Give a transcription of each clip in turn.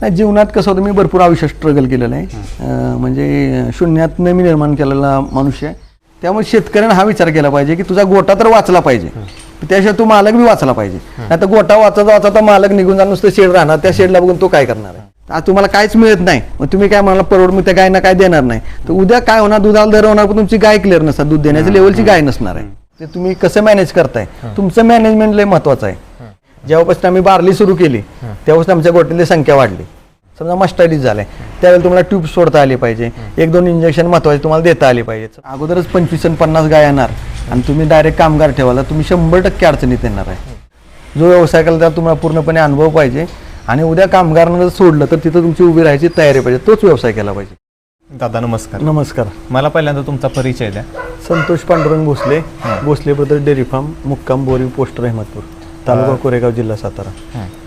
नाही जीवनात कसं होतं मी भरपूर आयुष्य स्ट्रगल केलेलं आहे. म्हणजे शून्यात मी निर्माण केलेला मनुष्य आहे. त्यामुळे शेतकऱ्यानं हा विचार केला पाहिजे की तुझा गोटा तर वाचला पाहिजे. त्याशिवाय तू मालक बी वाचला पाहिजे. नाही तर गोटा वाचता वाचता मालक निघून जाणार नुसतं शेड राहणार त्या शेडला बघून तो काय करणार आहे? आज तुम्हाला काहीच मिळत नाही. मग तुम्ही काय मला परवड मी त्या गायना काय देणार नाही? तर उद्या काय होणार? दुधाला दर होणार पण तुमची गाय क्लिअर नसणार. दूध देण्याच्या लेवलची गाय नसणार आहे. ते तुम्ही कसं मॅनेज करताय? तुमचं मॅनेजमेंट लय महत्वाचं आहे. जेव्हापासून आम्ही बारली सुरू केली तेव्हापासून आमच्या गोट्यातली संख्या वाढली. समजा मस्टायडीज झालंय त्यावेळेला तुम्हाला ट्यूब सोडता आली पाहिजे. एक दोन इंजेक्शन महत्त्वाचे तुम्हाला देता आली पाहिजे. अगोदरच पंचवीस आणि पन्नास गाय येणार आणि तुम्ही डायरेक्ट कामगार ठेवाला तुम्ही शंभर टक्के अडचणीत येणार आहे. जो व्यवसाय केला त्याला तुम्हाला पूर्णपणे अनुभव पाहिजे आणि उद्या कामगारांना जर सोडलं तर तिथं तुमची उभी राहायची तयारी पाहिजे. तोच व्यवसाय केला पाहिजे. दादा नमस्कार. नमस्कार. मला पहिल्यांदा तुमचा परिचय द्या. Santosh Pandurang Bhosale. Bhosale brother dairy farm मुक्काम बोरी पोस्ट रहमतपूर. तालुका कोरेगाव जिल्हा सातारा.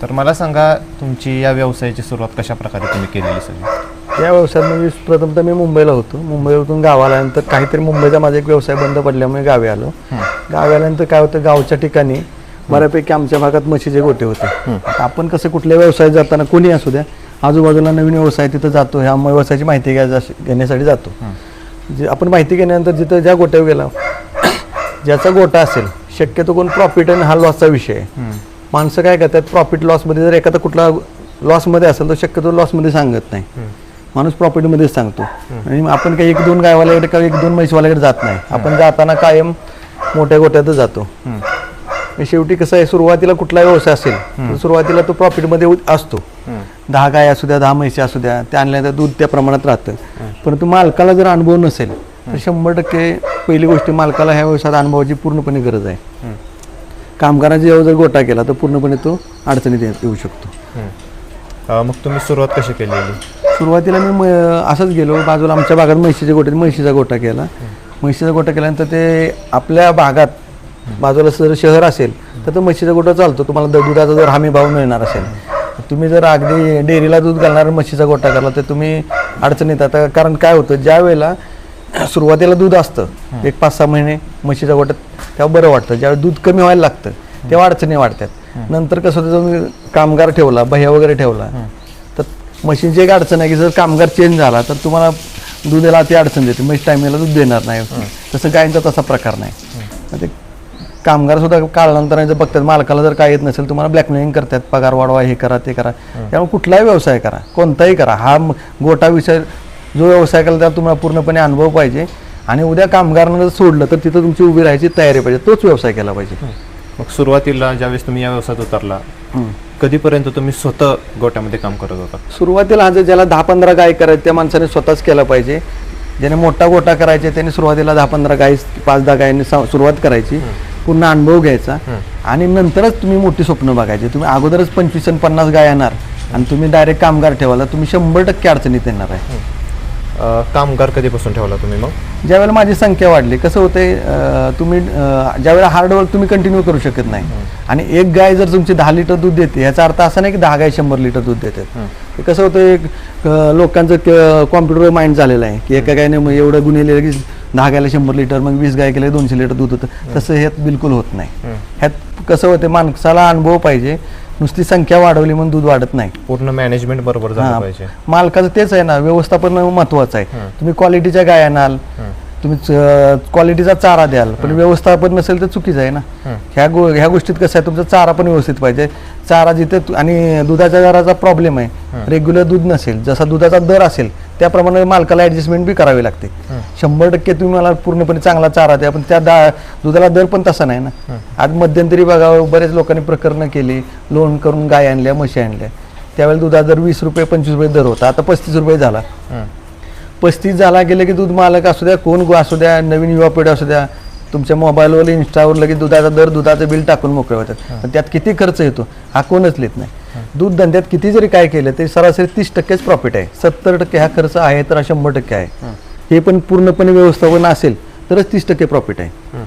तर मला सांगा तुमची या व्यवसायाची सुरुवात कशा प्रकारे तुम्ही केलेली सगळी? या व्यवसायात म्हणजे प्रथमतः मी मुंबईला होतो. मुंबईतून गावाला आल्यानंतर काहीतरी मुंबईचा माझा एक व्यवसाय बंद पडल्यामुळे गावी आलो. गावी आल्यानंतर काय होतं गावच्या ठिकाणी बऱ्यापैकी आमच्या भागात म्हशीचे गोटे होते. आता आपण कसं कुठल्या व्यवसायात जाताना कोणी असू द्या आजूबाजूला नवीन व्यवसाय तिथं जातो ह्या व्यवसायाची माहिती घ्या घेण्यासाठी जातो. जे आपण माहिती घेण्यानंतर जिथं ज्या गोट्यावर गेला ज्याचा गोटा असेल शक्यतो कोण प्रॉफिट आणि हा लॉसचा विषय. आहे माणसं काय करतात प्रॉफिट लॉसमध्ये जर एखादा कुठला लॉसमध्ये असेल तर शक्यतो लॉसमध्ये सांगत नाही. माणूस प्रॉफिटमध्येच सांगतो. आणि आपण काही एक दोन गायवाल्याकडे किंवा एक दोन म्हैसवाल्याकडे जात नाही. आपण जाताना कायम मोठ्या गोट्यातच जातो. शेवटी कसं आहे सुरुवातीला कुठला व्यवसाय असेल तर सुरुवातीला तो प्रॉफिटमध्ये असतो. दहा गाय असू द्या दहा म्हशी असू द्या त्या आणल्यानंतर दूध त्या प्रमाणात राहतं. परंतु मालकाला जर अनुभव नसेल तर शंभर टक्के पहिली गोष्ट मालकाला ह्या व्यवसायात अनुभवाची पूर्णपणे गरज आहे. कामगारांचा जेव्हा जर गोटा केला तर पूर्णपणे तो अडचणीत येऊ शकतो. मग तुम्ही सुरुवात कशी केलेली? सुरुवातीला मी असंच गेलो. बाजूला आमच्या भागात म्हशीच्या गोट्यात म्हशीचा गोटा केला. म्हशीचा गोटा केल्यानंतर ते आपल्या भागात बाजूला जर शहर असेल तर तो म्हशीचा गोटा चालतो. तुम्हाला दुधाचा जर हमी भाव मिळणार असेल तुम्ही जर अगदी डेअरीला दूध घालणार म्हशीचा गोटा करला तर तुम्ही अडचणीत आता कारण काय होतं ज्या वेळेला सुरुवातीला दूध असतं. एक पाच सहा महिने म्हशीच्या गोट्यात तेव्हा बरं वाटतं. ज्यावेळी दूध कमी व्हायला लागतं तेव्हा अडचणी वाढतात. नंतर कसं होतं तुम्ही कामगार ठेवला भैया वगैरे ठेवला तर मशीनची एक अडचण आहे की जर कामगार चेंज झाला तर तुम्हाला दुधाला ती अडचण देते. म्हशी टायमिंगला दूध देणार नाही. तसं गायींचा तसा प्रकार नाही. ते कामगार सुद्धा काळानंतर जर बघतात मालकाला जर काय येत नसेल तुम्हाला ब्लॅकमेलिंग करतात. पगार वाढवा हे करा ते करा. त्यामुळे कुठलाही व्यवसाय करा. कोणताही करा. हा गोटा विषय जो व्यवसाय केला त्याला तुम्हाला पूर्णपणे अनुभव पाहिजे. आणि उद्या कामगारांना जर सोडलं तर तिथं तुमची उभी राहायची तयारी पाहिजे. तोच व्यवसाय केला पाहिजे. मग सुरुवातीला ज्यावेळेस तुम्ही या व्यवसायात उतरला. कधीपर्यंत तुम्ही स्वतः गोट्यामध्ये काम करत होता? सुरुवातीला जर ज्याला दहा पंधरा गाय करायचे त्या माणसाने स्वतःच केलं पाहिजे. ज्याने मोठा गोटा करायचे त्याने सुरुवातीला दहा पंधरा गाय पाच दहा गायींनी सुरुवात करायची. पूर्ण अनुभव घ्यायचा. आणि नंतरच तुम्ही मोठी स्वप्न बघायची. तुम्ही अगोदरच पंचवीस आणि पन्नास गाय येणार. आणि तुम्ही डायरेक्ट कामगार ठेवाला तुम्ही शंभर टक्के अडचणीत येणार आहे. कामगार कधीपासून ठेवला तुम्ही मग? ज्यावेळेला माझी संख्या वाढली कसं होतंय तुम्ही ज्यावेळेला हार्डवर्क तुम्ही कंटिन्यू करू शकत नाही. आणि एक गाय जर तुमची दहा लिटर दूध देते याचा अर्थ असा नाही की दहा गाय शंभर लिटर दूध देतात. कसं होतं एक लोकांचं कॉम्प्युटर माइंड झालेलं आहे की एका गायने एवढं गुन्हे की दहा गायला शंभर लिटर मग वीस गाय केले दोनशे लिटर दूध होतं. तसं ह्यात बिलकुल होत नाही. ह्यात कसं होतं माणसाला अनुभव पाहिजे नुसती संख्या वाढवली म्हणून दूध वाढत नाही. पूर्ण मॅनेजमेंट बरोबर झालं. पाहिजे. मालकाचं तेच आहे ना व्यवस्थापन महत्वाचं आहे. तुम्ही क्वालिटीच्या गाय आणाल तुम्ही क्वालिटीचा चारा द्याल पण व्यवस्थापन नसेल तर चुकीचं आहे ना. ह्या गो ह्या गोष्टीत कसं आहे तुमचा चारा पण व्यवस्थित पाहिजे. चारा जिथे आणि दुधाच्या दराचा प्रॉब्लेम आहे. रेग्युलर दूध नसेल जसा दुधाचा दर असेल त्याप्रमाणे मालकाला ऍडजस्टमेंट बी करावी लागते. शंभर टक्के तुम्ही मला पूर्णपणे चांगला चारा द्या पण त्या दा दुधाला दर पण तसा नाही ना. आज मध्यंतरी बघा बरेच लोकांनी प्रकरणं केली लोन करून गाय आणल्या म्हशी आणल्या. त्यावेळेला दुधाचा दर वीस रुपये पंचवीस रुपये दर होता. आता पस्तीस रुपये झाला. पस्तीस झाला गेले की दूध मालक असू द्या कोण गो असू द्या नवीन युवा पिढी असू द्या तुमच्या मोबाईलवर इन्स्टावर लगेच दुधाचा दर दुधाचं बिल टाकून मोकळे होतात. पण त्यात किती खर्च येतो हा कोणच लिहित नाही. दूध धंद्यात किती जरी काय केलं तरी सरासरी तीस टक्केच प्रॉफिट आहे. सत्तर टक्के हा खर्च आहे तर हा शंभर टक्के आहे. हे. पण पूर्णपणे व्यवस्थापन असेल तरच तीस टक्के प्रॉफिट आहे.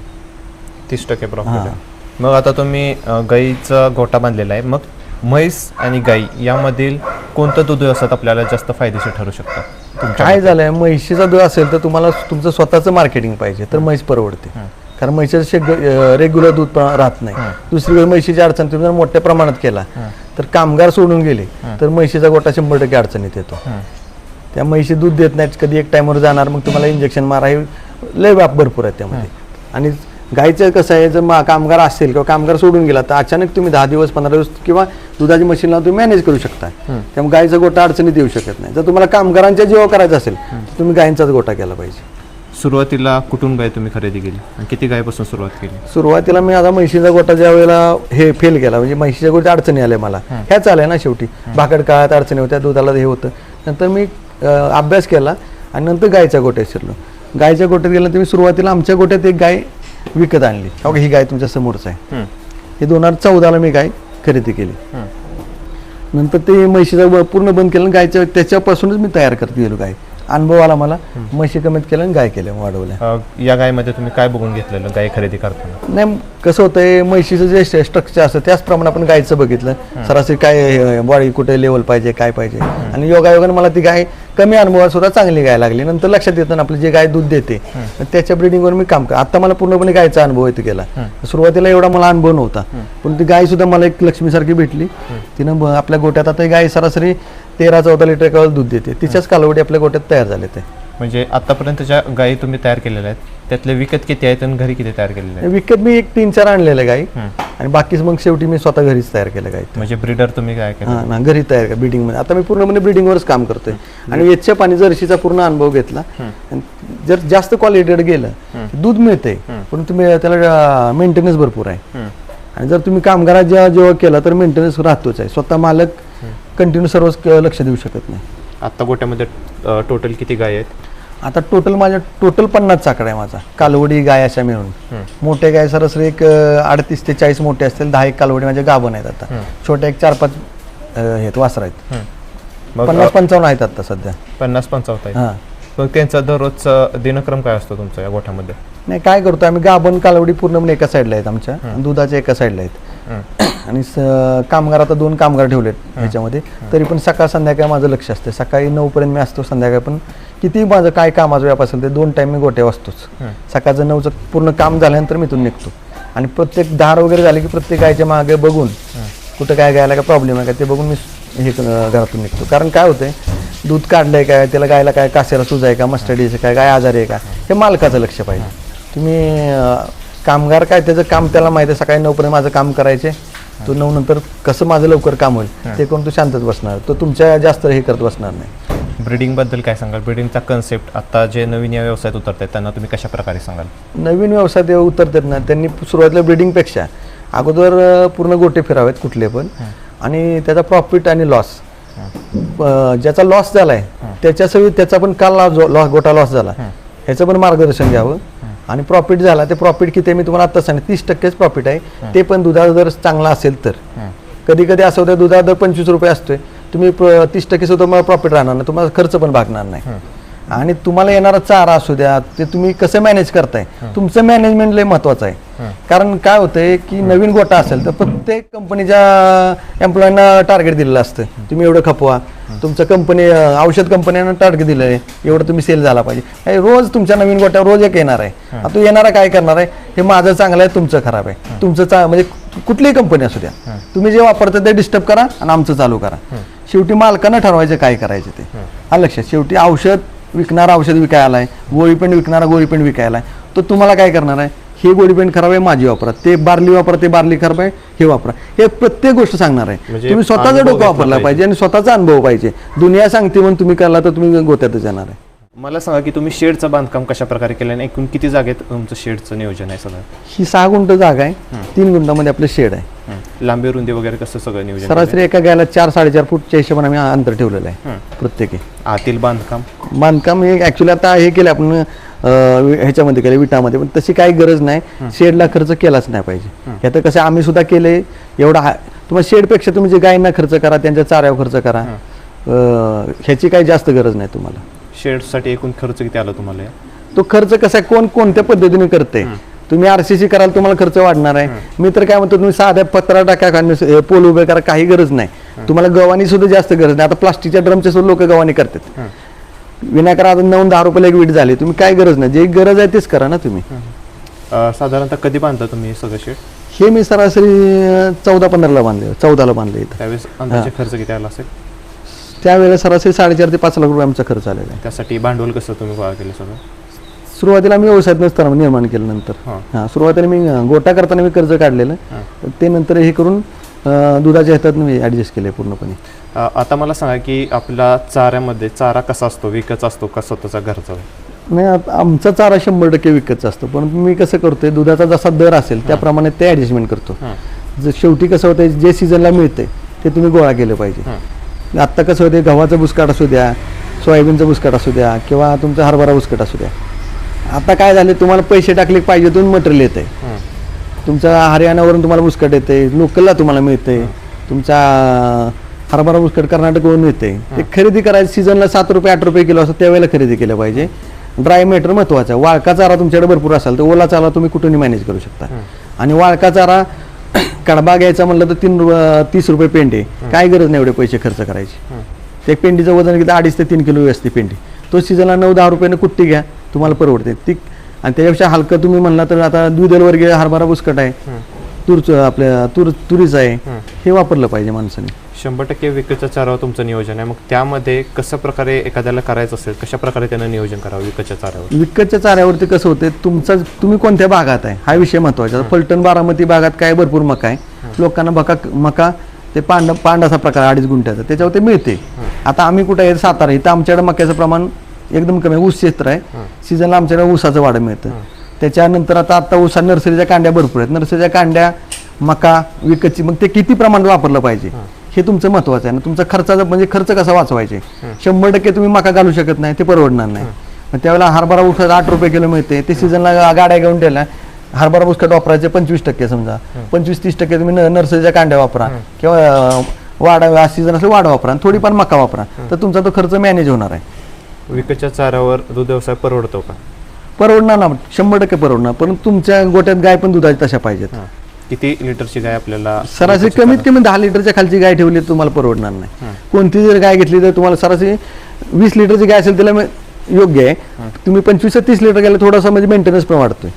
तीस टक्के प्रॉफिट मग आता तुम्ही गाईचा गोटा बांधलेला आहे. मग म्हैस आणि गाई यामधील कोणतं दूध व्यवसायात आपल्याला जास्त फायदेशीर ठरू शकतं? काय झालंय म्हैशीचा दूध असेल तर तुम्हाला तुमचं स्वतःचं मार्केटिंग पाहिजे तर म्हैस परवडते. कारण म्हैशीचं रेग्युलर दूध राहत नाही. दुसरीकडे म्हैशीची अडचण तुम्ही जर मोठ्या प्रमाणात केला तर कामगार सोडून गेले तर म्हैशीचा गोटा शंभर टक्के अडचणीत येतो. त्या म्हैशी दूध देत नाहीत कधी एक टाइमवर जाणार मग तुम्हाला इंजेक्शन मारा हे लय व्याप भरपूर आहे त्यामध्ये. आणि गाईचं कसं आहे जर मा- कामगार असेल किंवा कामगार सोडून गेला तर अचानक तुम्ही दहा दिवस पंधरा दिवस किंवा दुधाची मशीन लावून तुम्ही मॅनेज करू शकता. त्यामुळे गाईचा गोटा अडचणीत येऊ शकत नाही. जर तुम्हाला कामगारांच्या जीवा करायचं असेल तर तुम्ही गायींचाच गोटा केला पाहिजे. सुरुवातीला कुठून गाय तुम्ही खरेदी केली? आणि किती गायपासून सुरुवात केली? सुरुवातीला मी आता म्हैशीचा गोटा ज्या वेळेला हे फेल केला म्हणजे म्हैशीच्या गोट्या अडचणी आल्या मला. ह्याच आल्या ना शेवटी. भाकड काळात अडचणी होत्या दुधाला हे होतं. नंतर मी अभ्यास केला आणि नंतर गायच्या गोट्यात शिरलो. गायच्या गोट्यात गेल्यानंतर मी सुरुवातीला आमच्या गोट्यात एक गाय विकत आणली. हो ही गाय तुमच्या समोरच आहे. हे दोन हजार चौदाला मी गाय खरेदी केली. नंतर ते म्हैशीचा पूर्ण बंद केलं गायच्या त्याच्यापासूनच मी तयार करत गेलो गाय. अनुभव आला मला. म्हशी कमीत केलं आणि गाय केल्या वाढवल्या. अ, या गायमध्ये तुम्ही काय बघून घेतलेलं गाय खरेदी करताना? नाही कसं होतंय म्हशीचं जे स्ट्रक्चर असतं त्याचप्रमाणे आपण गायचं बघितलं. सरासरी काय बॉडी कुठे लेवल पाहिजे काय पाहिजे. आणि योगायोगाने मला ती गाय कमी अनुभवात सुद्धा चांगली गाय लागली. नंतर लक्षात येतं ना आपली जे गाय दूध देते त्याच्या ब्रिडिंगवर मी काम कर आता मला पूर्णपणे गायचा अनुभव येतो गेला. सुरुवातीला एवढा मला अनुभव नव्हता. पण ती गाय सुद्धा मला एक लक्ष्मीसारखी भेटली. तिनं ब- आपल्या गोट्यात आता ही गाय सरासरी तेरा चौदा लिटर काळ दूध देते. तिच्याच कालावधी आपल्या गोट्यात तयार झाले ते. म्हणजे आतापर्यंत ज्या गायी तुम्ही तयार केलेल्या आहेत त्यातले विकत किती आहेत आणि घरी किती तयार केलेले आहेत? विकत मी एक तीन चार आणलेल्या गाई. आणि बाकीच मग शेवटी मी स्वतः घरीच तयार केलं गाई. म्हणजे ब्रीडर तुम्ही काय केलं? हा ना घरी तयार ब्रिडिंगमध्ये. आता मी पूर्णपणे ब्रिडिंगवरच काम करतोय. आणि याच्या पाणी जर्शीचा पूर्ण अनुभव घेतला जर जास्त क्वालिटेड गेलं दूध मिळतंय पण तुम्ही त्याला मेंटेनन्स भरपूर आहे. आणि जर तुम्ही कामगारात जेव्हा जेव्हा केला तर मेंटेनन्स राहतोच आहे. स्वतः मालक कंटिन्यू सर्वच क- लक्ष देऊ शकत नाही. आत्ता गोट्यामध्ये टोटल किती गाय आहेत? आता टोटल माझ्या टोटल पन्नास चाकडा आहे माझा कालवडी गाय अशा मिळून. मोठे गाय सरासरी एक अडतीस ते चाळीस मोठे असतील दहा एक कालवडी माझ्या गाभण आहेत आता. छोट्या एक चार पाच अं, आहेत वासर आहेत. मग पन्नास पंचावन्न आहेत आता सध्या. पन्नास पंचावन्न आहेत. हा. मग त्यांचा दररोजचा दिनक्रम काय असतो तुमचा या गोठ्यामध्ये? नाही काय करतो आम्ही गाभण कालवडी पूर्णपणे एका साईडला आहेत आमच्या. आणि दुधाच्या एका साईडला आहेत. आणि स- कामगार आता दोन कामगार ठेवलेत ह्याच्यामध्ये तरी पण सकाळ संध्याकाळ माझं लक्ष असते सकाळी नऊ पर्यंत मी असतो संध्याकाळी पण किती माझं काय कामाचा व्याप असेल ते दोन टाइम मी गोट्या असतोच सकाळचं नऊचं पूर्ण काम झाल्यानंतर मी इथून निघतो. आणि प्रत्येक धार वगैरे झाले की प्रत्येक गायच्या मागे बघून कुठं काय गायला काय प्रॉब्लेम आहे का ते बघून मी हे घरातून निघतो. कारण काय होतंय दूध काढलंय काय त्याला गायला काय कासेला सूज आहे का मस्टडीचं काय काय आजारी आहे का हे. मालकाचं लक्ष पाहिजे. तुम्ही कामगार काय त्याचं काम त्याला माहिती आहे. सकाळी नऊपर्यंत माझं काम करायचे. तो नऊ नंतर कसं माझं लवकर काम होईल ते करून तो शांतच बसणार. तो तुमच्या जास्त हे करत बसणार नाही. ब्रीडिंगबद्दल काय सांगाल? ब्रीडिंगचा कन्सेप्ट आता जे नवीन या व्यवसायात उतरत आहेत त्यांना तुम्ही कशा प्रकारे सांगाल? नवीन व्यवसाय जेव्हा उतरतात ना त्यांनी सुरुवातीला ब्रिडिंगपेक्षा अगोदर पूर्ण गोटे फिरावेत कुठले पण. आणि त्याचा प्रॉफिट आणि लॉस ज्याचा लॉस झालाय त्याच्यासोबत त्याचा पण काल लॉस गोटा लॉस झाला. ह्याचं पण मार्गदर्शन घ्यावं. आणि प्रॉफिट झाला ते प्रॉफिट किती आहे मी तुम्हाला आता सांगितलं तीस टक्केच प्रॉफिट आहे. ते पण दुधाचा दर चांगला असेल तर. कधी कधी असं होतं दुधाचा दर पंचवीस रुपये असतोय. तुम्ही तीस टक्के सुद्धा मला प्रॉफिट राहणार नाही. तुम्हाला खर्च पण भागणार नाही. आणि तुम्हाला येणारा चारा असू द्या ते तुम्ही कसं मॅनेज करताय? तुमचं मॅनेजमेंट लय महत्वाचं आहे. कारण काय होतंय की नवीन गोटा असेल तर प्रत्येक कंपनीच्या एम्प्लॉईना टार्गेट दिलेलं असतं. तुम्ही एवढं खपवा. तुमचं कंपनी औषध कंपन्यांना टार्गेट दिलं आहे. एवढं तुम्ही सेल झाला पाहिजे. रोज तुमच्या नवीन गोट्यावर रोज एक येणार आहे. आता येणारा काय करणार आहे? हे माझं चांगलं आहे तुमचं खराब आहे. तुमचं म्हणजे कुठलीही कंपनी असू द्या. तुम्ही जे वापरता ते डिस्टर्ब करा आणि आमचं चालू करा. शेवटी मालकानं ठरवायचं काय करायचं ते. हा. लक्षात शेवटी औषध विकणारा औषध विकायला आलाय गोळी विकणारा गोळी विकायला आहे. तो तुम्हाला काय करणार आहे? हे गोळी पेंट खराब आहे माझी वापरा. ते बार्ली वापरा ते बार्ली खराब आहे हे वापरा. हे प्रत्येक गोष्ट सांगणार आहे. म्हणजे तुम्ही स्वतःचं डोकं वापरला पाहिजे. आणि स्वतःचा अनुभव पाहिजे. दुनिया सांगते म्हणून तुम्ही करला तर तुम्ही गोत्यातच जाणार आहे. मला सांगा की तुम्ही शेडचं बांधकाम कशा प्रकारे केलं आणि एकूण किती जागेत तुमचं शेडचं नियोजन आहे सगळं? ही सहा गुंठ जागा आहे. तीन गुंठामध्ये आपलं शेड आहे. लांबी रुंदी वगैरे कसं सगळं नियोजन सरासरी एका गायला चार साडेचार फूटच्या हिशोबाने आम्ही अंतर ठेवलेलं आहे. प्रत्येकी? आतील बांधकाम? बांधकाम हे ऍक्च्युली आता हे केलं आपण ह्याच्यामध्ये केलं विटामध्ये. पण तशी काही गरज नाही. शेडला खर्च केलाच नाही पाहिजे. हे. तर कसं आम्ही सुद्धा केले. एवढा हा- तुम्हाला शेडपेक्षा तुम्ही जे गायींना खर्च करा त्यांच्या चाऱ्यावर खर्च करा ह्याची काही जास्त गरज नाही तुम्हाला. शेडसाठी एकूण खर्च किती आला तुम्हाला? तो खर्च कसा आहे? कोण कोणत्या पद्धतीने करते तुम्ही आरसीसी कराल तुम्हाला खर्च वाढणार आहे. मी तर काय म्हणतो तुम्ही साध्या पत्रा टाका पोल उभे करा काही गरज नाही. तुम्हाला गव्हाणी सुद्धा जास्त गरज नाही. आता प्लास्टिकच्या ड्रमचे सुद्धा लोक गव्हाणी करतात. विनाकारण आता नऊ दहा रुपयाला एक वीट झाली. तुम्ही काय गरज नाही. जे गरज आहे तेच करा ना तुम्ही. अं, साधारणतः कधी बांधता तुम्ही हे सगळं शेड? हे मी सरासरी चौदा पंधराला बांधले. चौदाला बांधले इथं. त्यावेळेस अंदाजे खर्च किती आला असेल? त्यावेळेला सरासरी साडेचार ते पाच लाख रुपये आमचा खर्च आलेला आहे. त्यासाठी भांडवल कसं तुम्ही गोळा केलं सगळं? सुरुवातीला आम्ही व्यवसायात नसताना निर्माण केलं नंतर. हां. हां सुरुवातीला मी अं, गोटा करताना मी कर्ज काढलेलं. हां. ते नंतर हे करून अं, दुधाच्या ह्याच्यात मी ॲडजस्ट केले पूर्णपणे. आता मला सांगा की आपला चाऱ्यामध्ये चारा कसा असतो? विकतचा असतो का स्वतःचा घरचा? नाही आत- आमचा चारा शंभर टक्के विकतचा असतो. पण मी कसं करतोय दुधाचा जसा दर असेल त्याप्रमाणे ते ॲडजस्टमेंट करतो. हं, जर शेवटी कसं होतं जे सीझनला मिळते ते तुम्ही गोळा केलं पाहिजे. आत्ता कसं होते गव्हाचं बुसकाट असू द्या सोयाबीनचं बुसकाट असू द्या किंवा तुमचा हरभरा बुसकाट असू द्या. आता काय झाले तुम्हाला पैसे टाकले पाहिजे तुम्ही मटेरियल येते हं, तुमचा हरियाणावरून तुम्हाला बुसकाट येते लोकलला तुम्हाला मिळते तुमचा हरभरा बुसकाट कर्नाटकवरून मिळते ते खरेदी करायचं सीझनला सात रुपये आठ रुपये किलो असतं त्यावेळेला खरेदी केलं पाहिजे. ड्राय मॅटर महत्त्वाचा आहे. वाळका चारा तुमच्याकडे भरपूर असेल तर ओला चारा तुम्ही कुठूनही मॅनेज करू शकता. आणि वाळका चारा कडबा घ्यायचा म्हणलं तर तीन तीस रुपये पेंडी काय गरज नाही एवढे पैसे खर्च करायची. ते पेंडीचं वजन किती? अडीच ते तीन किलो असते पेंडी तो सीझनला नऊ दहा रुपयानं कुट्टी घ्या तुम्हाला परवडते. ती आणि त्याच्यापेक्षा हलकं तुम्ही म्हणला तर आता द्विदल वर्गीय हरभरा बुसकट आहे. तूरचं आपल्या तूर तुरीचं आहे. हे वापरलं पाहिजे माणसाने. शंभर टक्के विकतच्या चाऱ्यावर तुमचं नियोजन आहे. मग त्यामध्ये कसं प्रकारे एखाद्याला करायचं असेल कशा प्रकारे त्यानं नियोजन करावं विकतच्या चाऱ्यावर विकतच्या चाऱ्यावरती कसं होते तुमचा तुम्ही कोणत्या भागात आहे? हा विषय महत्त्वाचा फलटण बारामती भागात काय भरपूर मका आहे. लोकांना मका मका ते पांड पांड असा प्रकार अडीच गुंठ्याचा. त्याच्यावर ते मिळते. आता आम्ही कुठे आहे सातारा. इथं आमच्याकडे मक्याचं प्रमाण एकदम कमी आहे. ऊस क्षेत्र आहे. सीझनला आमच्याकडे ऊसाचं वाढ मिळतं. त्याच्यानंतर आता आता ऊसा नर्सरीच्या कांड्या भरपूर आहेत. नर्सरीच्या कांड्या मका विकतची मग ते किती प्रमाणात वापरलं पाहिजे? हे तुमचं महत्वाचं आहे ना. तुमचा खर्चाचा म्हणजे खर्च कसा वाचवायचे? शंभर टक्के तुम्ही मका घालू शकत नाही ते परवडणार नाही. मग त्यावेळेला हरभरा उठत आठ रुपये किलो मिळते ते सीझनला गाड्या घेऊन ठेवल्या हरभरा बुसकट वापरायचे पंचवीस टक्के समजा. पंचवीस तीस टक्के तुम्ही नर्सरीच्या कांड्या वापरा किंवा वाडा सीझन असेल वाडा वापरा थोडीफार मका वापरा. तर तुमचा तो खर्च मॅनेज होणार आहे. विकतच्या चाऱ्यावर दूध व्यवसाय परवडतो का? परवडणार ना शंभर टक्के परवडणार. पण तुमच्या गोट्यात गाय पण दुधाची तशा पाहिजेत. किती लिटरची गाय आपल्याला सरासरी कमीत कमी दहा लिटरच्या खालची गाय ठेवली तर तुम्हाला परवडणार नाही. कोणती जर गाय घेतली तर तुम्हाला सरासरी वीस लिटरची गाय असेल त्याला योग्य आहे. तुम्ही पंचवीस तीस लिटर गेलं थोडासा म्हणजे मेंटेनन्स पण वाढतोय.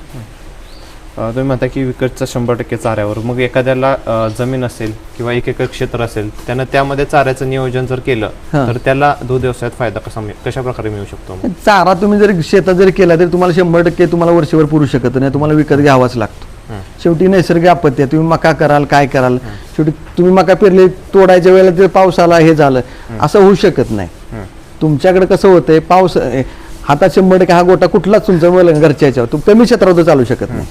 तुम्ही म्हणता की विकतच्या शंभर टक्के चाऱ्यावर मग एखाद्याला जमीन असेल किंवा एक एकर क्षेत्र असेल त्यानं त्यामध्ये चाऱ्याचं नियोजन जर केलं. तर त्याला दूध व्यवसायात फायदा कसा कशा प्रकारे मिळू शकतो? चारा तुम्ही जर शेतात जर केला तरी तुम्हाला शंभर टक्के तुम्हाला वर्षभर पुरू शकत नाही. तुम्हाला विकत घ्यावाच लागतो. शेवटी नैसर्गिक आपत्ती आहे. तुम्ही मका कराल काय कराल? शेवटी तुम्ही मका पेरले तोडायच्या वेळेला ते पाऊस आला हे झालं. असं होऊ शकत नाही. तुमच्याकडे कसं होतंय पाऊस हातात शंभर टक्के हा गोटा कुठलाच तुमचा घरच्या याच्यावर. तुम कमी क्षेत्रावर चालू शकत नाही.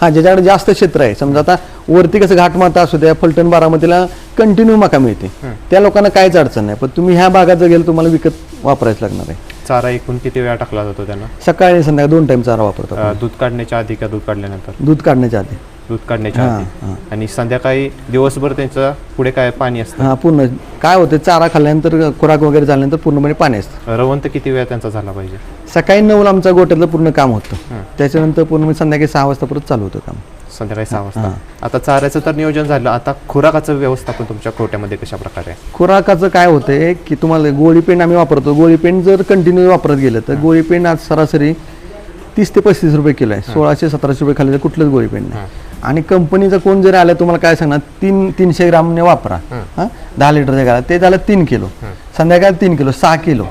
हा ज्याच्याकडे जास्त क्षेत्र आहे समजा आता वरती कसं घाटमाता असू द्या फलटण बारामतीला कंटिन्यू मका मिळते. त्या लोकांना काहीच अडचण नाही. पण तुम्ही ह्या भागात जर गेलं तुम्हाला विकत वापरायचं लागणार आहे. चारा एकूण किती वेळा टाकला जातो त्यांना? सकाळी आणि संध्याकाळी दोन टाइम चारा वापरतो अ, दूध काढण्याच्या आधी का दूध काढल्यानंतर? दूध काढण्याच्या आधी. दूध काढण्याच्या हां, आधी. हां. आणि संध्याकाळी दिवसभर त्यांचं पुढे काय पाणी असतं? हा पूर्ण काय होते चारा खाल्ल्यानंतर खुराक वगैरे झाल्यानंतर पूर्णपणे पाणी असतं. रवंत किती वेळा त्यांचा झाला पाहिजे? सकाळी नऊला आमच्या गोट्यातलं पूर्ण काम होतं. त्याच्यानंतर पूर्ण संध्याकाळी सहा वाजता परत चालू होतं काम. संध्याकाळी सहा वाजता आता चाऱ्याचं तर नियोजन झालं. आता खुराकाचं व्यवस्थापन तुमच्या खोट्यामध्ये कशा प्रकारे आहे? खुराकाचं काय होतंय की तुम्हाला गोळी पेंड आम्ही वापरतो. गोळी पेंड जर कंटिन्यू वापरत गेलं तर गोळी पेंड आज सरासरी तीस ते पस्तीस रुपये किलो आहे. सोळाशे सतराशे रुपये खाली कुठलंच गोळी पेंड नाही. आणि कंपनीचं कोण जरी आलं तुम्हाला काय सांगणार? तीन तीनशे ग्रामने वापरा. हां. दहा लिटरच्या गाला ते झालं तीन किलो. संध्याकाळी तीन किलो. सहा किलो.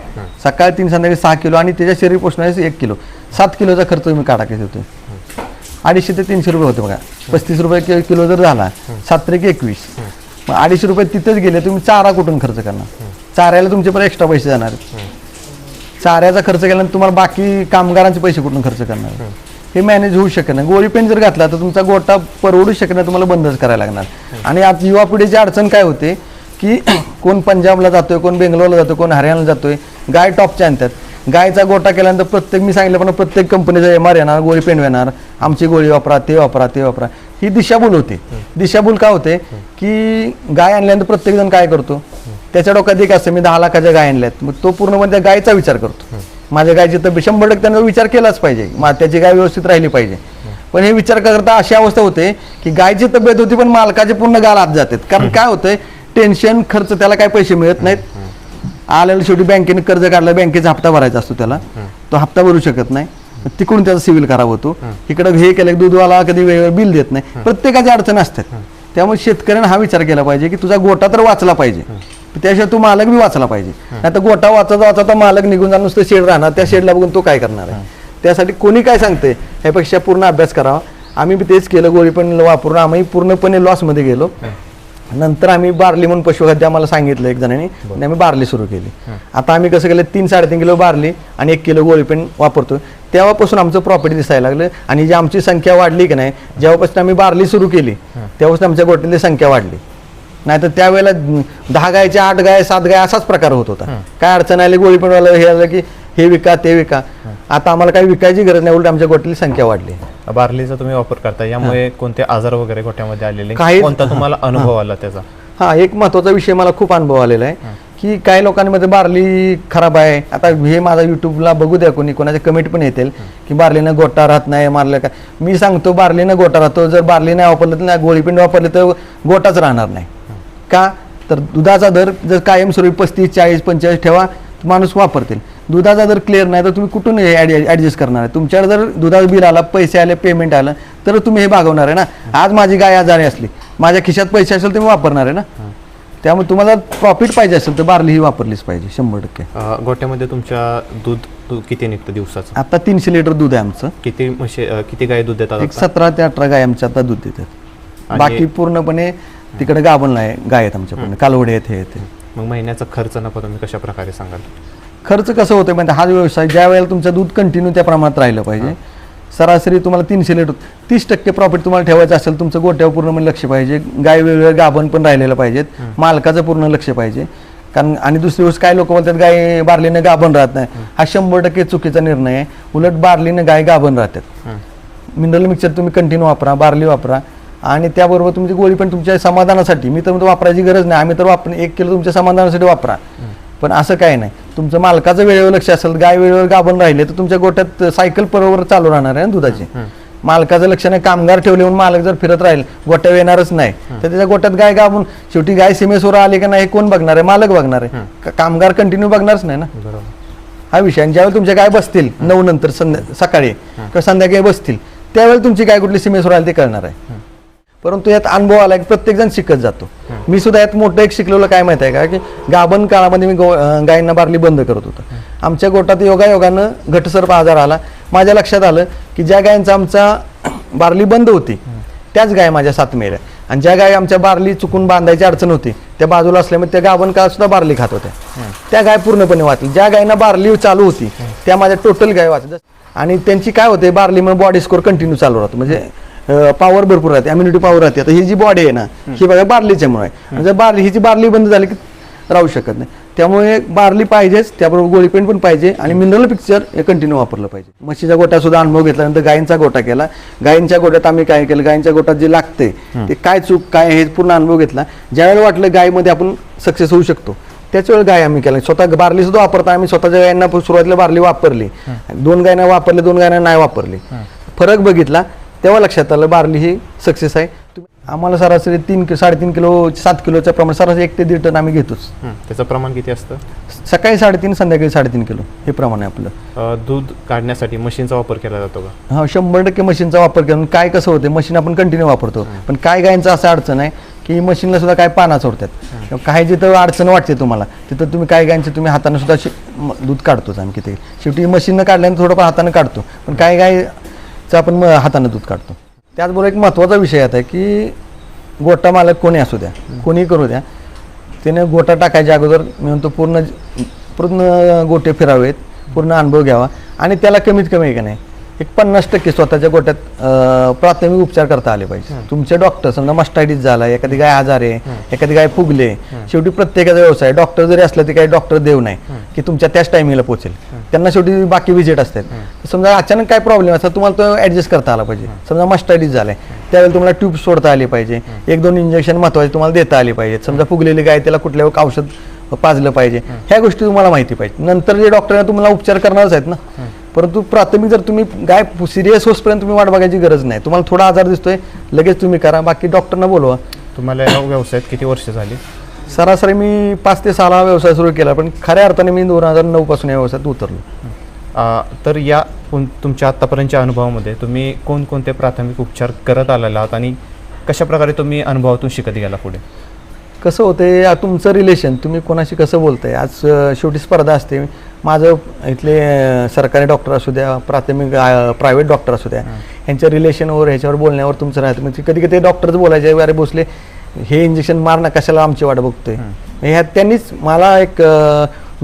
सकाळी तीन संध्याकाळी सहा किलो आणि त्याच्या शरीर पोषणाचे एक किलो. सात किलोचा खर्च तुम्ही काढा होतो अडीचशे ते तीनशे रुपये होते बघा. पस्तीस रुपये कि- किलो जर झाला सात त्रिक एकवीस. मग अडीचशे रुपये तिथेच गेले तुम्ही चारा कुठून खर्च करणार? चाऱ्याला तुमचे पण एक्स्ट्रा पैसे जाणार चाऱ्याचा खर्च केल्यानंतर तुम्हाला बाकी कामगारांचे पैसे कुठून खर्च करणार हे मॅनेज होऊ शकत नाही. गोळी पेन जर घातला तर तुमचा गोटा परवडू शकत नाही तुम्हाला बंदच करायला लागणार. आणि आज युवा पिढीची अडचण काय होते की कोण पंजाबला जातोय कोण बेंगलोरला जातोय कोण हरियाणाला जातोय गाय टॉपच्या आणतात. गायचा गोटा केल्यानंतर प्रत्येक मी सांगितलं पण प्रत्येक कंपनीचा एम आर येणार गोळी पेन येणार आमची गोळी वापरा ते वापरा ते वापरा. ही दिशाभूल होते. दिशाभूल का होते? की गाय आणल्यानंतर प्रत्येक जण काय करतो? त्याच्या डोक्यात एक असतं मी दहा लाखाच्या गाय आणल्यात. मग तो पूर्णपणे त्या गायचा विचार करतो. माझ्या गायची तब्येत शंभर टक्के त्यानं विचार केलाच पाहिजे. त्याची गाय व्यवस्थित राहिली पाहिजे. पण हे विचार करता अशी अवस्था होते की गायची तब्येत होती पण मालकाचे पूर्ण गाल आत जातात. कारण काय होतंय? टेन्शन खर्च त्याला काय पैसे मिळत नाहीत. आलेलं शेवटी बँकेने कर्ज काढलं बँकेचा हप्ता भरायचा असतो त्याला. तो हप्ता भरू शकत नाही. तिकडून त्याचा सिव्हिल खराब होतो. इकडं हे केलं की दूधवाला कधी वेळेवर बिल देत नाही. प्रत्येकाच्या अडचण असतात. त्यामुळे शेतकऱ्याने हा विचार केला पाहिजे की तुझा गोटा तर वाचला पाहिजे. त्याशिवाय तू मालक बी वाचला पाहिजे. नाही तर गोटा वाचता वाचता मालक निघून जाऊन नुसतं शेड राहणार. त्या शेडला बघून तो काय करणार आहे? त्यासाठी कोणी काय सांगते ह्यापेक्षा पूर्ण अभ्यास करावा. आम्ही तेच केलं गोळी पण वापरून आम्ही पूर्णपणे लॉसमध्ये गेलो. नंतर आम्ही बार्ली म्हणून पशुखाद्य आम्हाला सांगितलं एक जणांनी आणि आम्ही बार्ली सुरू केली. आता आम्ही कसं केलं तीन साडेतीन किलो बार्ली आणि एक किलो गोळीपेंट वापरतो तेव्हापासून आमचं प्रॉफिट दिसायला लागलं आणि जी आमची संख्या वाढली की नाही जेव्हापासून आम्ही बार्ली सुरू केली तेव्हापासून आमच्या गोट्यातली संख्या वाढली. नाही तर त्यावेळेला दहा गायच्या आठ गाय सात गाय असाच प्रकार होत होता. काय अडचण आली गोळी पण वाला हे आलं की हे विका ते विका. आता आम्हाला काही विकायची गरज नाही उलट आमच्या गोट्यातली संख्या वाढली. बार्लीचा तुम्ही वापर करता यामुळे कोणते आजार वगैरे गोट्यामध्ये आलेले? काही- कोणता तुम्हाला अनुभव आला त्याचा? हा एक महत्त्वाचा विषय मला खूप अनुभव आलेला आहे की काही लोकांमध्ये बार्ली खराब आहे. आता हे माझा युट्यूबला बघू द्या कोणी कोणाचे कमेंट पण येतील की बार्लीनं गोटा राहत नाही मारलं काय मी सांगतो बार्लीनं गोटा राहतो. जर बार्ली नाही वापरलं तर नाही गोळीपिंड वापरले तर गोटाच राहणार नाही. का? तर दुधाचा दर जर कायमस्वरूपी पस्तीस चाळीस पंचेचाळीस ठेवा माणूस वापरतील. दुधाचा जर क्लिअर नाही तर तुम्ही कुठून हे ॲडजस्ट करणार आहे? तुमच्याकडे जर दुधाचं बिल आला पैसे आले पेमेंट आलं तर तुम्ही हे भागवणार आहे ना? आज माझी गाय आजारी असली माझ्या खिशात पैसे असेल तर मी वापरणार आहे ना? त्यामुळे तुम्हाला प्रॉफिट पाहिजे असेल तर बार्ली ही वापरलीच पाहिजे शंभर टक्के. गोट्यामध्ये तुमच्या दूध किती निघतं दिवसाचं? आता तीनशे लिटर दूध आहे आमचं. किती म्हशी किती गाय दूध देतात एक? सतरा ते अठरा गाय आमच्या आता दूध देतात. बाकी पूर्णपणे तिकडे गाभणला आहे गाय आहेत आमच्या पूर्ण कालवडे आहेत हे आहेत मग महिन्याचा खर्च नफा तुम्ही कशा प्रकारे सांगाल? खर्च कसं होतं म्हणजे हा व्यवसाय ज्या वेळेला तुमचं दूध कंटिन्यू त्या प्रमाणात राहिलं पाहिजे सरासरी तुम्हाला तीनशे लिटर तीस टक्के प्रॉफिट तुम्हाला ठेवायचं असेल तुमचं गोट्यावर पूर्णपणे लक्ष पाहिजे गाय वेगवेगळ्या गाभण पण राहिलेलं पाहिजेत मालकाचं पूर्ण लक्ष पाहिजे. कारण आणि दुसरी गोष्ट काय लोक बोलतात गाय बार्लीनं गाभण राहत नाही. हा. शंभर टक्के चुकीचा निर्णय आहे. उलट बार्लीनं गाय गाभण राहतात. मिनरल मिक्सर तुम्ही कंटिन्यू वापरा बार्ली वापरा. आणि त्याबरोबर तुमची गोळी पण तुमच्या समाधानासाठी मी तर वापरायची गरज नाही. आम्ही तर वापर एक किलो तुमच्या समाधानासाठी वापरा. पण असं काय नाही. तुमचं मालकाचं वेळेवर लक्ष असेल गाय वेळेवर गाभण राहिले तर तुमच्या गोट्यात सायकल बरोबर चालू राहणार आहे ना दुधाची. मालकाचं लक्ष नाही कामगार ठेवले म्हणून मालक जर फिरत राहील गोट्या येणारच नाही. तर त्याच्या गोट्यात गाय गाभून शेवटी गाय सीमेसवर आली का नाही हे कोण बघणार आहे? मालक बघणार आहे. कामगार कंटिन्यू बघणारच नाही ना? हा विषय. आणि ज्यावेळी तुमच्या गाय बसतील नऊ नंतर संध्या सकाळी किंवा संध्याकाळी बसतील त्यावेळी तुमची गाय कुठली सीमेसवर आली ते कळणार आहे. परंतु यात अनुभव आला की प्रत्येक जण शिकत जातो. मी सुद्धा यात मोठं एक शिकलेलं काय माहिती आहे का? की गाभण काळामध्ये मी गो गायींना बारली बंद करत होतो. आमच्या गोटात योगायोगानं घटसर्प आजार आला. माझ्या लक्षात आलं की ज्या गायींचा आमचा बारली बंद होती त्याच गाय माझ्या साथ मेल्या. आणि ज्या गाय आमच्या बारली चुकून बांधायची अडचण होती त्या बाजूला असल्यामुळे त्या गाभण काळात सुद्धा बारली खात होत्या. त्या गाय पूर्णपणे वाचली. ज्या गायींना बारली चालू होती त्या माझ्या टोटल गाय वाचल्या आणि त्यांची काय होते बारलीमुळे बॉडी स्कोर कंटिन्यू चालू राहतो. म्हणजे पॉवर भरपूर राहते इम्युनिटी पॉवर राहते. आता ही जी बॉडी आहे ना ही बघा बारलीच्यामुळे आहे जर बारली हिची बारली बंद झाली की राहू शकत नाही. त्यामुळे बारली पाहिजेच त्याबरोबर गोळीपेंट पण पाहिजे आणि मिनरल पिक्चर हे कंटिन्यू वापरलं पाहिजे. म्हशीचा गोटा सुद्धा अनुभव घेतल्यानंतर गायींचा गोटा केला. गायींच्या गोट्यात आम्ही काय केलं गायींच्या गोटात जे लागते ते काय चूक काय हे पूर्ण अनुभव घेतला. ज्यावेळेला वाटलं गायमध्ये आपण सक्सेस होऊ शकतो त्याच वेळी गाय आम्ही केला. स्वतः बारली सुद्धा वापरता आम्ही स्वतःच्या गायांना सुरुवातीला बारली वापरली. दोन गायना वापरले दोन गायना नाही वापरली. फरक बघितला. तेव्हा लक्षात आलं बारली ही सक्सेस आहे. आम्हाला सरासरी तीन कि- साडेतीन किलो सात किलोच्या प्रमाण सरासरी एक ते दीड टन आम्ही घेतोच. त्याचं प्रमाण किती असतं? सकाळी साडेतीन संध्याकाळी साडेतीन किलो हे प्रमाण आहे आपलं. दूध काढण्यासाठी मशीनचा वापर केला जातो का? हा शंभर टक्के मशीनचा वापर करून काय कसं होते मशीन आपण कंटिन्यू वापरतो. पण काय गायींचं असं अडचण आहे की मशीनला सुद्धा काय पाना सोडतात. काही जिथं अडचण वाटते तुम्हाला तिथं तुम्ही काय गायींचे तुम्ही हाताने सुद्धा दूध काढतोच आम्ही किती. शेवटी मशीननं काढल्यानं थोडंफार हाताने काढतो. पण काय गायचं आपण म- हाताने दूध काढतो. त्याचबरोबर एक महत्त्वाचा विषय आता आहे की गोटा मालक कोणी असू द्या कोणी करू द्या त्याने गोटा टाकायच्या अगोदर मी म्हणतो पूर्ण पूर्ण गोटे फिरावेत पूर्ण अनुभव घ्यावा आणि त्याला कमीत कमी आहे का नाही एक पन्नास टक्के स्वतःच्या गोट्यात प्राथमिक उपचार करता आले पाहिजे. तुमचे डॉक्टर समजा मस्टायटिस झाला एखादी गाय आजार आहे एखादी गाय फुगले शेवटी प्रत्येकाचा व्यवसाय डॉक्टर जरी असला तरी काही डॉक्टर देव नाही की तुमच्या त्याच टायमिंगला पोहोचेल. त्यांना शेवटी बाकी विजिट असतात समजा अचानक काय प्रॉब्लेम असतात तुम्हाला तो ऍडजस्ट करता आला पाहिजे. समजा मस्टायटिस झालाय. त्यावेळेला तुम्हाला ट्यूब सोडता आली पाहिजे. एक दोन इंजेक्शन महत्त्वाचे तुम्हाला देता आली पाहिजे समजा फुगलेली गाय त्याला कुठल्या औषध पाजलं पाहिजे. ह्या गोष्टी तुम्हाला माहिती पाहिजे. नंतर जे डॉक्टर तुम्हाला उपचार करणारच आहेत ना. परंतु प्राथमिक जर तुम्ही गाय सिरियस होसपर्यंत तुम्ही वाट बघायची गरज नाही. तुम्हाला थोडा आजार दिसतोय लगेच तुम्ही करा. बाकी डॉक्टरना बोलवा. तुम्हाला या व्यवसायात किती वर्ष झाली? सरासरी मी पाच ते सहा व्यवसाय सुरू केला पण खऱ्या अर्थाने मी दोन हजार नऊ पासून या व्यवसायात उतरलो. तर या तुमच्या आत्तापर्यंतच्या अनुभवामध्ये तुम्ही कोणकोणते प्राथमिक उपचार करत आलेला आहात आणि कशा प्रकारे तुम्ही अनुभवातून शिकत गेला पुढे? कसं होतंय आ, तुमचं रिलेशन तुम्ही कोणाशी कसं बोलताय? आज शेवटी स्पर्धा असते. माझं इथले सरकारी डॉक्टर असू द्या प्राथमिक प्रायव्हेट डॉक्टर असू द्या यांच्या रिलेशनवर ह्याच्यावर बोलण्यावर तुमचं राहतं. म्हणजे कधी कधी डॉक्टरच बोलायचे अरे भोसले हे इंजेक्शन मार ना कशाला आमची वाट बघतोय? ह्यात त्यांनीच मला एक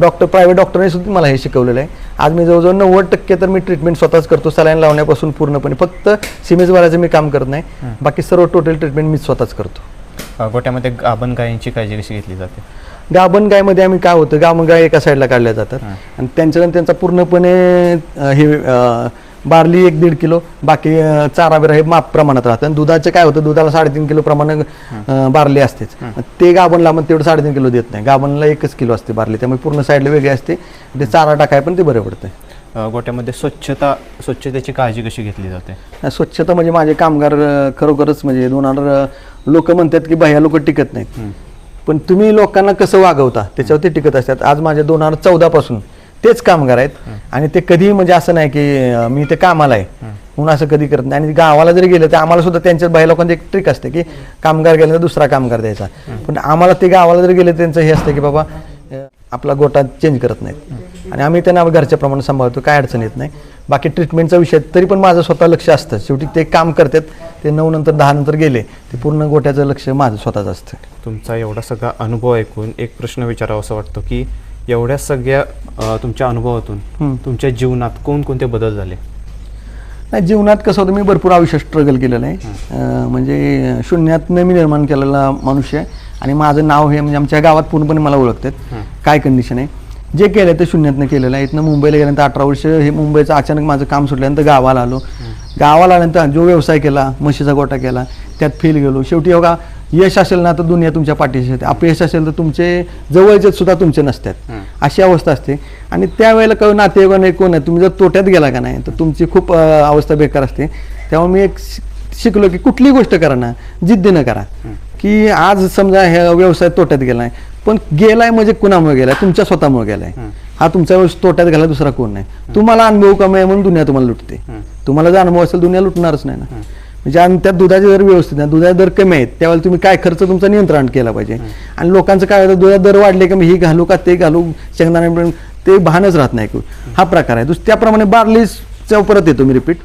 डॉक्टर प्रायव्हेट डॉक्टरने सुद्धा मला हे शिकवलेलं आहे. आज मी जवळजवळ नव्वद टक्के तर मी ट्रीटमेंट स्वतःच करतो सलाईन लावण्यापासून पूर्णपणे. फक्त सिमेज भरायचं मी काम करत नाही. बाकी सर्व टोटल ट्रीटमेंट मी स्वतःच करतो. गोट्यामध्ये गाभण गायींची काळजी कशी घेतली जाते? गाभण गायमध्ये आम्ही काय होतं गाभण गाय एका साईडला काढल्या जातात. आणि त्यांच्यानंतर त्यांचा पूर्णपणे हे बार्ली एक दीड किलो बाकी चारा बिरा हे माप प्रमाणात राहतं. आणि दुधाचं काय होतं दुधाला साडेतीन किलो प्रमाणे बार्ली असतेच. ते गाभणला मग तेवढं साडेतीन किलो देत नाही. गाभणला एकच किलो असते बार्ली त्यामुळे पूर्ण साईडला वेगळी असते. ते चारा टाकाय पण ते बरं पडतं गोट्यामध्ये स्वच्छता स्वच्छतेची काळजी कशी घेतली जाते? स्वच्छता म्हणजे माझे कामगार खरोखरच म्हणजे दोन लोक म्हणतात की भैया लोक टिकत नाहीत. पण तुम्ही लोकांना कसं वागवता त्याच्यावर ते टिकत असतात. आज माझ्या दोन हजार चौदा पासून तेच कामगार आहेत. आणि ते कधी म्हणजे असं नाही की मी ते कामाला आहे. म्हणून असं कधी करत नाही. आणि गावाला जरी गेलं तर आम्हाला सुद्धा त्यांच्या बाई लोकांचं एक ट्रिक असते की कामगार गेलं तर दुसरा कामगार द्यायचा. पण आम्हाला ते गावाला जरी गेले त्यांचं हे असतं की बाबा आपला गोटा चेंज करत नाहीत. आणि आम्ही त्यांना घरच्या प्रमाणे सांभाळतो काय अडचण येत नाही. बाकी ट्रीटमेंटचा विषय तरी पण माझं स्वतः लक्ष असतं. शेवटी ते काम करतात. ते नऊ नंतर दहा नंतर गेले ते पूर्ण गोट्याचं लक्ष माझं स्वतःच असतं. तुमचा एवढा सगळा अनुभव ऐकून एक प्रश्न विचारावा असं वाटतं की एवढ्या सगळ्या अ, तुमच्या अनुभवातून तुमच्या जीवनात कोणकोणते बदल झाले? नाही जीवनात कसं होतं मी भरपूर आयुष्य स्ट्रगल केलेलं आहे. अं, म्हणजे शून्यातनं मी निर्माण केलेला मनुष्य आहे आणि माझं नाव हे म्हणजे आमच्या गावात पूर्णपणे मला ओळखतात. काय कंडिशन आहे? जे केलं ते शून्यातनं केलेलं आहे. इथनं मुंबईला गेल्यानंतर अठरा वर्ष हे मुंबईचं अचानक माझं काम सुटल्यानंतर गावाला आलो. गावाला आल्यानंतर जो व्यवसाय केला म्हशीचा गोटा केला त्यात फेल गेलो. शेवटी बघा यश असेल ना तर दुनिया तुमच्या पाठीशी असते. अपयश असेल तर तुमचे जवळचे सुद्धा तुमचे नसतात. अशी अवस्था असते. आणि त्यावेळेला काही नातेवाईक नाही कोण आहे तुम्ही जर तोट्यात गेला का नाही तर तुमची खूप अवस्था बेकार असते. त्यामुळे मी एक शिकलो की कुठली गोष्ट करा ना जिद्दीनं करा. की आज समजा हे व्यवसाय तोट्यात गेलाय पण गेलाय म्हणजे कुणामुळे गेलाय? तुमच्या स्वतःमुळे गेलाय. हा. तुमचा व्यवसाय तोट्यात गेला दुसरा कोण नाही. तुम्हाला अनुभव कमी आहे म्हणून दुनिया तुम्हाला लुटते. तुम्हाला जर अनुभव असेल दुनिया लुटणारच नाही ना. म्हणजे आणि त्या दुधाचे दर व्यवस्थित आहे दुधाचे दर कमी आहेत. त्यावेळेला तुम्ही काय खर्च तुमचा नियंत्रण केला पाहिजे. आणि लोकांचं काय होतं दुधाचे दर वाढले की मी ही घालू का ते घालू शेंगदाणे ते भानच राहत नाही. हा प्रकार आहे. त्याप्रमाणे बार्लीच्या परत येतो मी रिपीट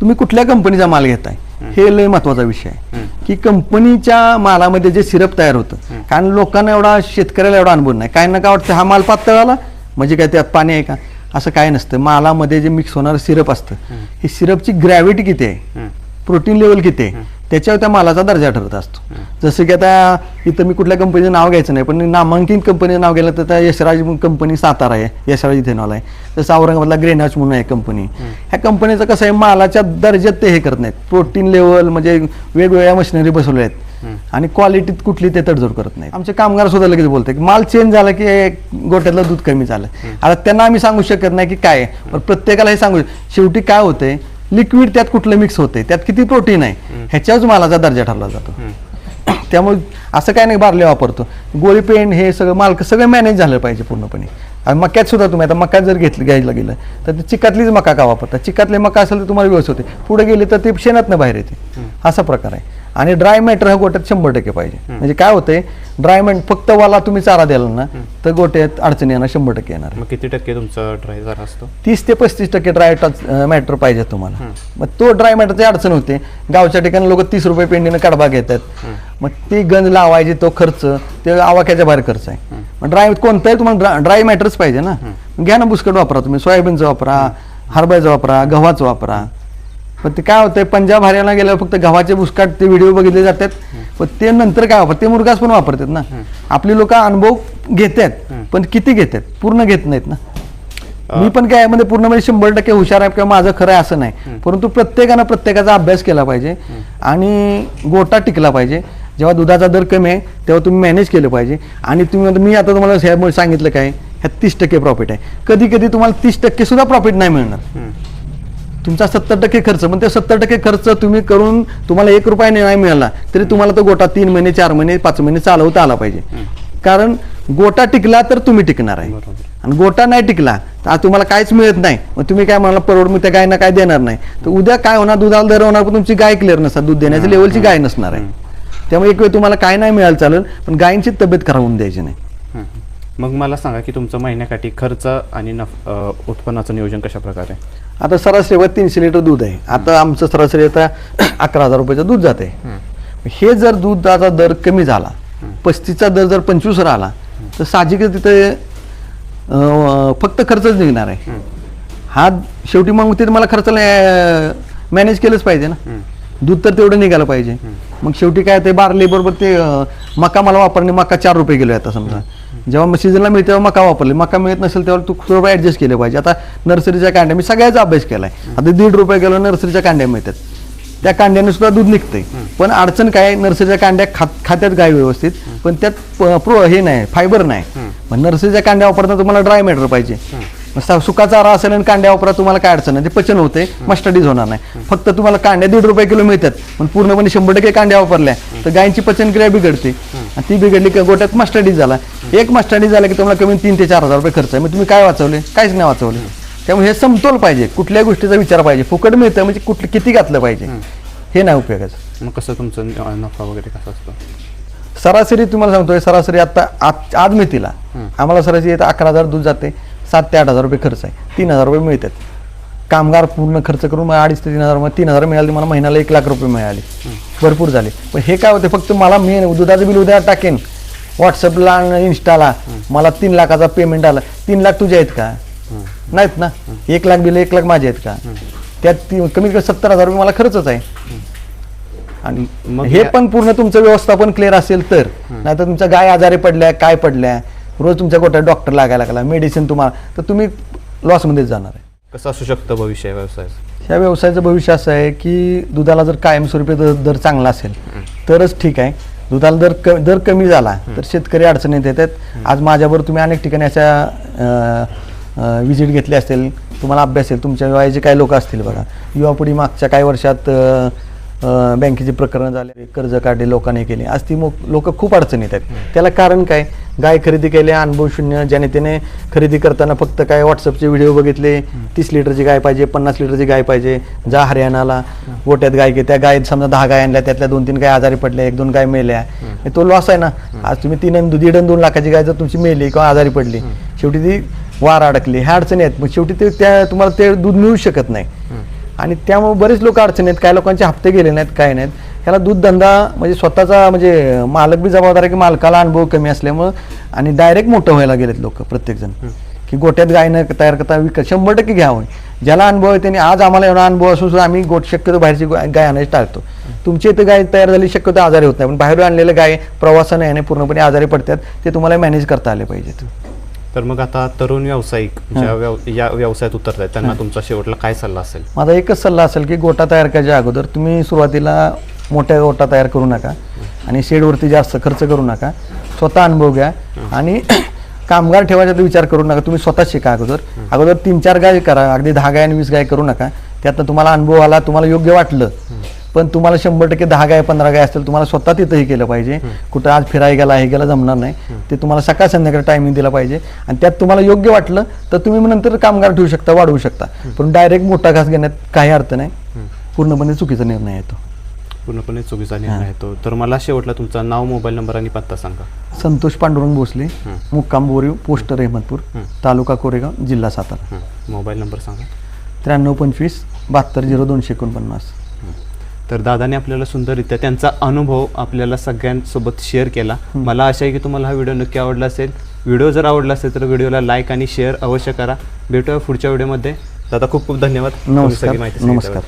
तुम्ही कुठल्या कंपनीचा माल घेताय? हे लय महत्त्वाचा विषय आहे. की कंपनीच्या मालामध्ये जे सिरप तयार होतं कारण लोकांना एवढा शेतकऱ्याला एवढा अनुभव नाही. काय ना काय वाटतं हा माल पातळ आला? म्हणजे काय त्यात पाणी आहे का? असं काय नसतं. मालामध्ये जे मिक्स होणारं सिरप असतं. ही सिरपची ग्रॅव्हिटी किती आहे? प्रोटीन लेवल किती आहे त्याच्यावर त्या मालाचा दर्जा ठरत असतो. जसं की आता इथं मी कुठल्या कंपनीचं नाव घ्यायचं नाही पण नामांकित कंपनीचं नाव गेलं तर त्या यशराज कंपनी सातारा आहे यशराज इथेनॉल आहे. तसं औरंगाबादला ग्रेनाच म्हणून आहे कंपनी. ह्या कंपनीचं कसं आहे मालाच्या दर्जात ते हे करत नाहीत. प्रोटीन लेवल म्हणजे वेगवेगळ्या मशिनरी बसवल्या आहेत. आणि क्वालिटीत कुठली ते तडजोड करत नाही आमचे कामगार सुद्धा लगेच बोलते की माल चेंज झाला की गोट्यातलं दूध कमी झालं. आता त्यांना आम्ही सांगू शकत नाही की काय. पण प्रत्येकाला हे सांगू शेवटी काय होतंय लिक्विड त्यात कुठलं मिक्स होतंय? त्यात किती प्रोटीन आहे? ह्याच्यावरच मालाचा दर्जा ठरला जातो. त्यामुळे असं काय नाही बारले वापरतो. गोळी पेंट हे सगळं मालक सगळं मॅनेज झालं पाहिजे पूर्णपणे. आणि मक्यात सुद्धा तुम्ही आता मक्यात जर घेतलं घ्यायला गेलं तर ते चिकातलीच मका का वापरता चिकातले मका असेल तर तुम्हाला व्यवस्थित होते. पुढे गेले तर ते शेणातनं बाहेर येते. असा प्रकार आहे. आणि ड्राय मॅटर हा गोट्यात शंभर टक्के पाहिजे. म्हणजे काय होतंय ड्राय मॅट फक्त वाला तुम्ही चारा द्याल ना तर गोट्यात अडचणी येणार शंभर टक्के येणार. मग किती टक्के तुमचा ड्राय झाला असतो? तीस ते पस्तीस टक्के ड्राय मॅटर पाहिजे तुम्हाला. मग तो ड्राय मॅटरची अडचण होते. गावच्या ठिकाणी लोक तीस रुपये पेंडीनं कडबा घेतात. मग ती गंज लावायची तो खर्च ते आवाक्याच्या बाहेर खर्च आहे. मग ड्राय कोणताही तुम्हाला ड्राय मॅटरच पाहिजे ना. घ्या ना बुसकट वापरा तुम्ही सोयाबीनचं वापरा हरभऱ्याचं वापरा गव्हाचं वापरा. पण ते काय होतंय पंजाब हरियाणा गेल्यावर फक्त गव्हाचे बुसकाट ते व्हिडिओ बघितले जातात. पण ते नंतर काय वापरतात ते मुरगास पण वापरतात ना. आपली लोक अनुभव घेतात पण किती घेतात? पूर्ण घेत नाहीत ना. मी पण काय मध्ये पूर्ण म्हणजे शंभर टक्के हुशार आहे किंवा माझं खरं आहे असं नाही. परंतु प्रत्येकानं प्रत्येकाचा अभ्यास केला पाहिजे आणि गोटा टिकला पाहिजे. जेव्हा दुधाचा दर कमी आहे तेव्हा तुम्ही मॅनेज केलं पाहिजे. आणि तुम्ही मी आता तुम्हाला ह्यामुळे सांगितलं काय? ह्यात तीस टक्के प्रॉफिट आहे. कधी कधी तुम्हाला तीस टक्के सुद्धा प्रॉफिट नाही मिळणार. तुमचा सत्तर टक्के खर्च पण ते सत्तर टक्के खर्च तुम्ही करून तुम्हाला एक रुपयाने नाही मिळाला तरी तुम्हाला तो गोटा तीन महिने चार महिने पाच महिने चालवता आला पाहिजे. कारण गोटा टिकला तर तुम्ही टिकणार आहे. आणि गोटा नाही टिकला तर आज तुम्हाला काहीच मिळत नाही. मग तुम्ही काय मला परवड मग त्या गायना काय देणार नाही. तर उद्या काय होणार दुधाला दर होणार पण तुमची गाय क्लिअर नसणार दूध देण्याच्या लेवलची गाय नसणार आहे. त्यामुळे एक वेळ तुम्हाला काय नाही मिळालं चालेल पण गायींची तब्येत खराब होऊन द्यायची नाही. मग मला सांगा की तुमचं महिन्याकाठी खर्च आणि नफ उत्पन्नाचं नियोजन कशा प्रकारे आता सरासरी वर तीनशे लिटर दूध आहे. आता आमचं सरासरी आता अकरा हजार रुपयाचं दूध जाते हे जर दुधाचा दर कमी झाला पस्तीसचा दर जर पंचवीस राहिला तर साहजिकच तिथे फक्त खर्चच निघणार आहे. हा शेवटी मग ते मला खर्चाला मॅनेज केलंच पाहिजे ना. दूध तर तेवढं निघालं पाहिजे. मग शेवटी काय ते बारले बरोबर ते मका मला वापरणे मका चार रुपये किलो आहे आता समजा. जेव्हा सीझनला मिळते तेव्हा मका वापरले. मका मिळत नसेल तेव्हा तू थोडं ऍडजस्ट केलं पाहिजे. आता नर्सरीच्या कांड्या मी सगळ्याचा अभ्यास केलाय. आता दीड रुपये किलो नर्सरीच्या कांड्या मिळतात. त्या कांड्याने सुद्धा दूध निघतंय. पण अडचण काय नर्सरीच्या कांड्या खात खात्यात गाय व्यवस्थित पण त्यात प्रो हे नाही फायबर नाही. मग नर्सरीच्या कांड्या वापरता तुम्हाला ड्राय मॅटर पाहिजे. सुका चारा असेल आणि कांड्या वापरा तुम्हाला काय अडचण नाही. ते पचन होते मस्टडीज होणार नाही. फक्त तुम्हाला कांड्या दीड रुपये किलो मिळतात पण पूर्णपणे शंभर टक्के कांड्या वापरल्या तर गायींची पचनक्रिया बिघडते. आणि ती बिघडली की गोट्यात मस्टडीज झाला. एक मस्टडीज झाला की तुम्हाला कमी तीन ते चार हजार रुपये खर्च आहे. मग तुम्ही काय वाचवले? काहीच नाही वाचवले. त्यामुळे हे समतोल पाहिजे. कुठल्या गोष्टीचा विचार पाहिजे. फुकट मिळतं म्हणजे कुठलं किती घातलं पाहिजे. हे नाही उपयोगाचं. मग कसं तुमचं नफा वगैरे कसा असतो? सरासरी तुम्हाला सांगतोय सरासरी आता आज आज मितीला आम्हाला सरासरी अकरा हजार दूध जाते. सात ते आठ हजार रुपये खर्च आहे. तीन हजार रुपये मिळतात. कामगार पूर्ण खर्च करून मला अडीच ते तीन हजार मग तीन हजार मिळाले मला महिन्याला एक लाख रुपये मिळाले. भरपूर झाले. पण हे काय होते? फक्त मला मी दुधाचं बिल उद्या टाकेन. व्हॉट्सअपला आणि इन्स्टाला मला तीन लाखाचा पेमेंट आला. तीन लाख तुझे आहेत का? नाहीत ना? एक लाख बिल एक लाख माझे आहेत का? त्यात ती- कमीत कमी सत्तर हजार रुपये मला खर्चच आहे. आणि हे पण पूर्ण तुमचं व्यवस्थापन क्लिअर असेल तर. नाहीतर तुमच्या गाय आजारी पडल्या काय पडल्या रोज तुमच्या गोट्यात डॉक्टर लागायला लागला मेडिसिन तुम्हाला तर तुम्ही लॉसमध्येच जाणार आहे. कसं असू शकतं भविष्य व्यवसायाचं? ह्या व्यवसायाचं भविष्य असं आहे की दुधाला जर कायमस्वरूपी दर दर चांगला असेल तरच ठीक आहे. दुधाला दर क दर कमी झाला तर शेतकरी अडचणीत येतात आज माझ्याबरोबर तुम्ही अनेक ठिकाणी अशा विजिट घेतली असेल तुम्हाला अभ्यास असेल तुमच्या वयाचे काही लोक असतील बघा. युवा पिढी मागच्या काही वर्षात अ, अ, बँकेची प्रकरणं झाले कर्ज काढले लोकांनी केले. आज ती लोक खूप अडचणीत आहेत. त्याला कारण काय? गाय खरेदी केले अनुभव शून्य ज्याने त्याने खरेदी करताना फक्त काय व्हॉट्सअपचे व्हिडिओ बघितले तीस लिटरची गाय पाहिजे पन्नास लिटरची गाय पाहिजे जा हरियाणाला गोट्यात गाय घे त्या गायत समजा दहा गाय आणल्या त्यातल्या दोन तीन गाय आजारी पडल्या एक दोन गाय मेल्या तो लॉस आहे ना. आज तुम्ही तीन आणि दीड दोन लाखाची गाय जर तुमची मेली किंवा आजारी पडली शेवटी ती वार अडकली ह्या अडचणी आहेत. मग शेवटी ते त्या तुम्हाला ते दूध मिळू शकत नाही. आणि त्यामुळे बरेच लोक अडचणी आहेत. काही लोकांचे हप्ते गेले नाहीत काय नाहीत. ह्याला दूध धंदा म्हणजे स्वतःचा म्हणजे मालक बी जबाबदार आहे की मालकाला अनुभव कमी असल्यामुळं आणि डायरेक्ट मोठं व्हायला गेलेत लोक प्रत्येकजण. की गोट्यात गाय न तयार करता विकत शंभर टक्के घ्यावं ज्याला अनुभव आहे त्यांनी आज आम्हाला एवढा अनुभव असून सुद्धा आम्ही गोट शक्यतो बाहेरची गाय गाय आणायची टाळतो. तुमची इथं गाय तयार झाली शक्यतो आजारी होत नाही पण बाहेरून आणलेलं गाय प्रवासाने याने पूर्णपणे आजारी पडतात ते तुम्हाला मॅनेज करता आले पाहिजेत. तर मग आता तरुण व्यावसायिक ज्या व्यव या व्यवसायात उतरत आहेत त्यांना तुमचा शेवटला काय सल्ला असेल? माझा एकच सल्ला असेल की गोटा तयार करायच्या अगोदर तुम्ही सुरुवातीला मोठ्या गोटा तयार करू नका आणि शेडवरती जास्त खर्च करू नका. स्वतः अनुभव घ्या आणि कामगार ठेवायचा विचार करू नका. तुम्ही स्वतः शिका अगोदर. अगोदर तीन चार गाय करा. अगदी दहा गाय आणि वीस गाय करू नका. त्यातनं तुम्हाला अनुभव आला तुम्हाला योग्य वाटलं. पण तुम्हाला शंभर टक्के दहा गाय पंधरा गाय असतील तुम्हाला स्वतः तिथंही केलं पाहिजे. कुठं आज फिरायला गेला हे गेला जमणार नाही. ते तुम्हाला सकाळ संध्याकाळी टायमिंग दिला पाहिजे. आणि त्यात तुम्हाला योग्य वाटलं तर तुम्ही नंतर कामगार ठेवू शकता वाढवू शकता. पण डायरेक्ट मोठा घास घेण्यात काही अर्थ नाही. पूर्णपणे चुकीचा निर्णय येतो पूर्णपणे चुकीचा निर्णय आहे तो. तर मला शेवटला तुमचा नाव मोबाईल नंबर आणि पत्ता सांगा. संतोष पांडुरंग भोसले मुक्काम बोरीव पोस्ट अहमदपूर तालुका कोरेगाव जिल्हा सातारा. मोबाईल नंबर सांगा. त्र्याण्णव पंचवीस बहात्तर झिरो दोनशे एकोणपन्नास. तर दादाने आपल्याला सुंदररित्या त्यांचा अनुभव आपल्याला सगळ्यांसोबत शेअर केला. मला आशा आहे की तुम्हाला हा व्हिडिओ नक्की आवडला असेल. व्हिडिओ जर आवडला असेल तर व्हिडिओला लाईक आणि शेअर अवश्य करा. भेटूया पुढच्या व्हिडिओमध्ये दादा खूप खूप धन्यवाद. नमस्कार. माहिती. नमस्कार.